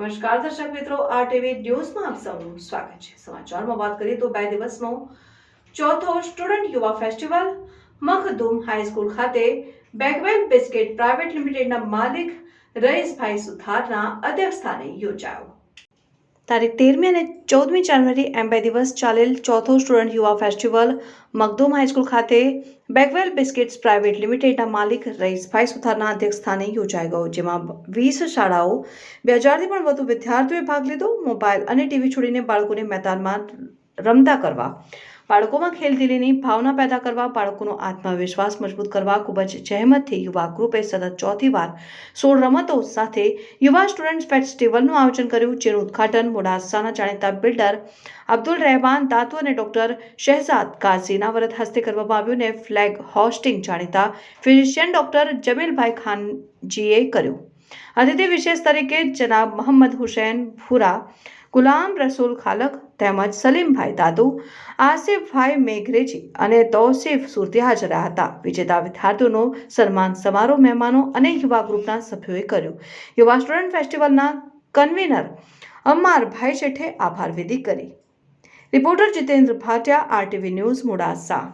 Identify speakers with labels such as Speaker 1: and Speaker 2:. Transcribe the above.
Speaker 1: નમસ્કાર દર્શક મિત્રો, આ ટીવી ન્યૂઝમાં આપ સૌનું સ્વાગત છે. સમાચારમાં વાત કરીએ તો બે દિવસનો ચોથો સ્ટુડન્ટ યુવા ફેસ્ટિવલ, મખદુમ હાઈસ્કૂલ ખાતે બેગવેન બિસ્કિટ પ્રાઇવેટ લિમિટેડના માલિક રઈસભાઈ સુથારના અધ્યક્ષસ્થાને યોજાયો. તારીખ તેરમી અને ચૌદમી જાન્યુઆરી એમ બે દિવસ ચાલેલ ચોથો સ્ટુડન્ટ યુવા ફેસ્ટિવલ મગદુમ હાઈસ્કૂલ ખાતે બેકવેલ બિસ્કિટ્સ પ્રાઇવેટ લિમિટેડના માલિક રઈસભાઈ સુથારના અધ્યક્ષસ્થાને યોજાઈ ગયો, જેમાં વીસ શાળાઓ, બે હજારથી પણ વધુ વિદ્યાર્થીઓએ ભાગ લીધો, મોબાઈલ અને ટીવી છોડીને બાળકોને મેદાનમાં રમતા કરવા બાળકોમાં ખેલદિલીની ભાવના પેદા કરવા, બાળકોનો આત્મવિશ્વાસ મજબૂત કરવા, ખૂબ જ જહેમતથી યુવા ગ્રુપે સતત ચોથી વાર સોળ રમતો સાથે યુવા સ્ટુડન્ટ ફેસ્ટિવલનું આયોજન કર્યું, જેનું ઉદ્ઘાટન મોડાસાના જાણીતા બિલ્ડર અબ્દુલ રહેમાન દાતુ અને ડોક્ટર શહેજાદ કાઝીના વરદ હસ્તે કરવામાં આવ્યું અને ફ્લેગ હોસ્ટિંગ જાણીતા ફિઝિશિયન ડોક્ટર જમીલભાઈ ખાનજીએ કર્યું. અતિથિ વિશેષ તરીકે જનાબ મોહમ્મદ હુસૈન ભૂરા ગુલામ રસૂલ ખાલક તેમજ સલીમભાઈ દાદુ, આસિફભાઈ મેઘરેજી અને તૌસીફ સુરતી હાજર હતા. વિજેતા વિદ્યાર્થીઓનો સન્માન સમારોહ મહેમાનો અને યુવા ગ્રુપના સભ્યોએ કર્યો. યુવા સ્ટુડન્ટ ફેસ્ટિવલના કન્વીનર અમારભાઈ શેઠે આભાર વિધિ કરી. Reporter Jitendra Bhatia, RTV news, Modasa.